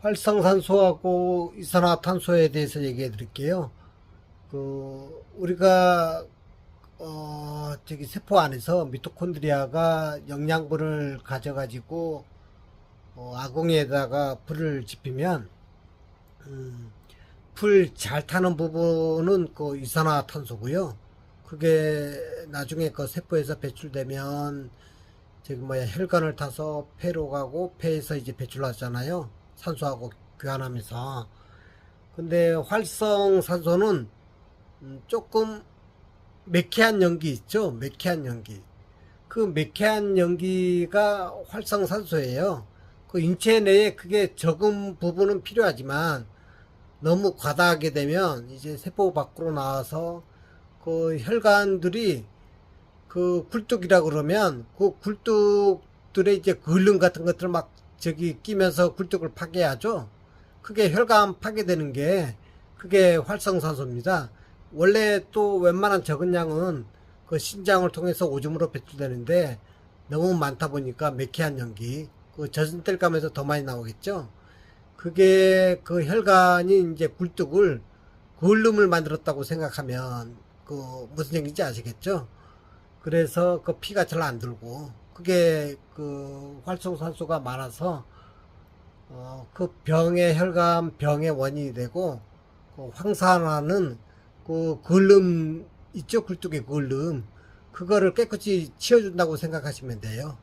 활성산소하고 이산화탄소에 대해서 얘기해 드릴게요. 그 우리가 어 저기 세포 안에서 미토콘드리아가 영양분을 가져가지고 어, 아궁이에다가 불을 지피면 음, 불 잘 타는 부분은 그 이산화탄소고요. 그게 나중에 그 세포에서 배출되면 저기 뭐야 혈관을 타서 폐로 가고 폐에서 이제 배출하잖아요. 산소하고 교환하면서. 근데 활성 산소는 음, 조금 매캐한 연기 있죠. 매캐한 연기. 그 매캐한 연기가 활성 산소예요. 그 인체 내에 그게 적은 부분은 필요하지만 너무 과다하게 되면 이제 세포 밖으로 나와서 그 혈관들이 그 굴뚝이라 그러면 그 굴뚝들의 이제 근름 같은 것들 막 저기 끼면서 굴뚝을 파괴하죠. 그게 혈관 파괴되는 게 그게 활성산소입니다. 원래 또 웬만한 적은 양은 그 신장을 통해서 오줌으로 배출되는데 너무 많다 보니까 매캐한 연기 그 젖은 뗄감에서 더 많이 나오겠죠. 그게 그 혈관이 이제 굴뚝을 근름을 만들었다고 생각하면 그 무슨 얘기인지 아시겠죠? 그래서 그 피가 잘 안 들고 그게 그 활성산소가 많아서 어, 그 병의 혈관 병의 원인이 되고 그 황산화는 그 근름 있죠 굴뚝의 근름 그거를 깨끗이 치워준다고 생각하시면 돼요.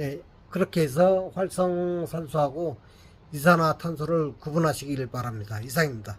예, 그렇게 해서 활성산소하고 이산화탄소를 구분하시길 바랍니다. 이상입니다.